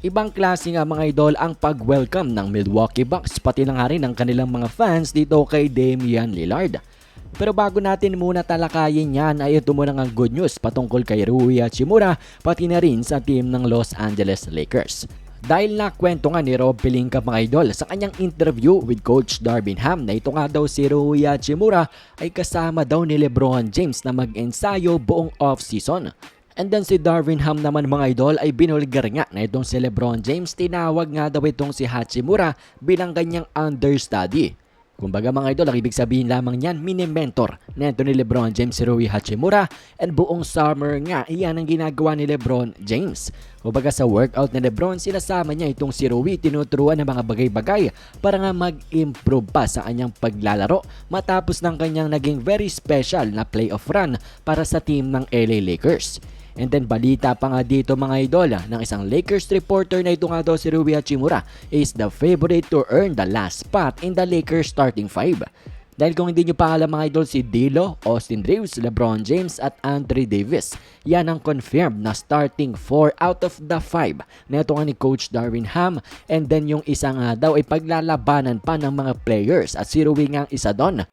Ibang klase nga mga idol ang pag-welcome ng Milwaukee Bucks pati na nga rin ng kanilang mga fans dito kay Damian Lillard. Pero bago natin muna talakayin yan ay ito muna ang good news patungkol kay Rui Hachimura pati na rin sa team ng Los Angeles Lakers. Dahil nakwento nga ni Rob Pelinka mga idol sa kanyang interview with Coach Darvin Ham na ito nga daw si Rui Hachimura ay kasama daw ni Lebron James na mag-ensayo buong off-season. And then si Darvin Ham naman mga idol ay binulgar nga na itong si Lebron James tinawag nga daw itong si Hachimura bilang kanyang understudy. Kumbaga mga idol, ang ibig sabihin lamang niyan, mini-mentor na ito ni Lebron James si Rui Hachimura and buong summer nga, iyan ang ginagawa ni Lebron James. Kumbaga sa workout ni Lebron, sinasama niya itong si Rui tinuturuan ng mga bagay-bagay para nga mag-improve pa sa kanyang paglalaro matapos ng kanyang naging very special na playoff run para sa team ng LA Lakers. And then balita pa nga dito mga idol ng isang Lakers reporter na ito nga daw si Rui Hachimura is the favorite to earn the last spot in the Lakers starting five. Dahil kung hindi nyo pa alam mga idol si Dilo, Austin Reeves, LeBron James at Anthony Davis. Yan ang confirmed na starting 4 out of the 5 na ito nga ni Coach Darwin Ham and then yung isa nga daw ay paglalabanan pa ng mga players at si Rui nga isa doon.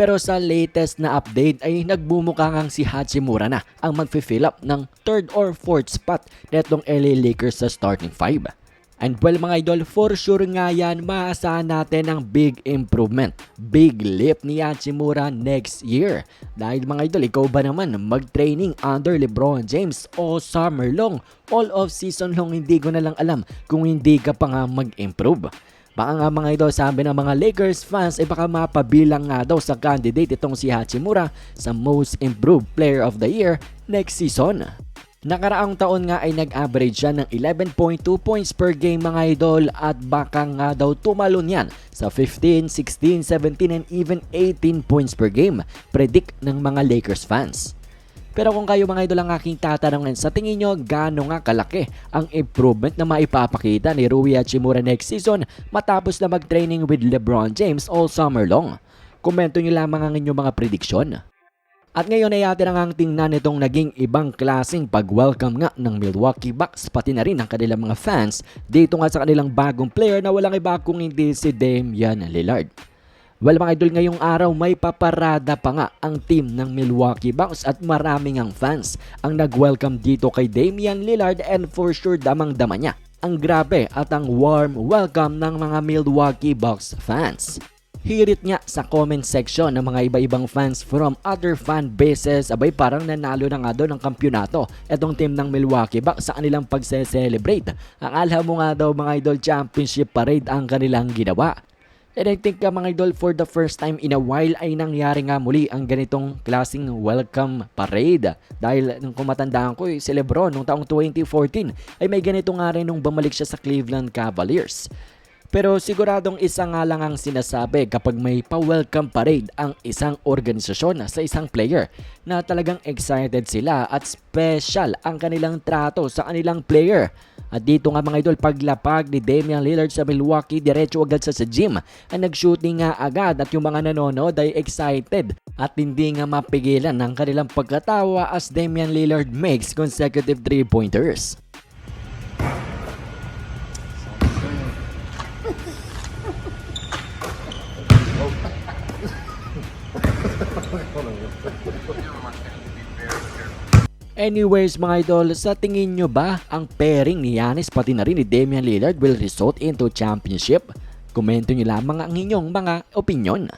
Pero sa latest na update ay nagbumuka ngang si Hachimura na ang magfi-fill up ng third or fourth spot netong LA Lakers sa starting five. And well mga idol, for sure nga yan, maasahan natin ang big improvement, big leap ni Hachimura next year. Dahil mga idol, ikaw ba naman mag-training under LeBron James o summer long, all of season long, hindi ko na lang alam kung hindi ka pa nga mag-improve. Baka nga mga idol sabi ng mga Lakers fans ay baka mapabilang nga daw sa candidate itong si Hachimura sa Most Improved Player of the Year next season. Nakaraang taon nga ay nag-average siya ng 11.2 points per game mga idol at baka nga daw tumalon yan sa 15, 16, 17 and even 18 points per game predict ng mga Lakers fans. Pero kung kayo mga idol ang aking tatanungin, sa tingin nyo gaano nga kalaki ang improvement na maipapakita ni Rui Hachimura next season matapos na mag-training with LeBron James all summer long? Komento nyo lamang ang inyong mga prediksyon. At ngayon ay atin ang tingnan itong naging ibang klaseng pag-welcome nga ng Milwaukee Bucks pati na rin ang kanilang mga fans dito nga sa kanilang bagong player na walang iba kung hindi si Damian Lillard. Well mga idol ngayong araw may paparada pa nga ang team ng Milwaukee Bucks at maraming ang fans ang nag-welcome dito kay Damian Lillard and for sure damang-dama niya ang grabe at ang warm welcome ng mga Milwaukee Bucks fans. Hirit nga sa comment section ng mga iba-ibang fans from other fan bases abay parang nanalo na nga doon ng kampyonato etong team ng Milwaukee Bucks sa kanilang pagse-celebrate. Akala mo nga daw mga idol championship parade ang kanilang ginawa. And I think mga idol for the first time in a while ay nangyari nga muli ang ganitong klaseng welcome parade. Dahil nung kumatandaan ko si Lebron nung taong 2014 ay may ganito nga rin nung bumalik siya sa Cleveland Cavaliers. Pero siguradong isa nga lang ang sinasabi kapag may pa-welcome parade ang isang organisasyon sa isang player na talagang excited sila at special ang kanilang trato sa kanilang player. At dito nga mga idol, paglapag ni Damian Lillard sa Milwaukee, diretso agad sa sa gym. Ang nag-shooting nga agad at yung mga nanonood ay excited at hindi nga mapigilan ng kanilang pagkatawa as Damian Lillard makes consecutive 3-pointers. Anyways mga idol, sa tingin nyo ba ang pairing ni Yanis pati na rin ni Damian Lillard will result into championship? Komento nyo lamang ang inyong mga opinion.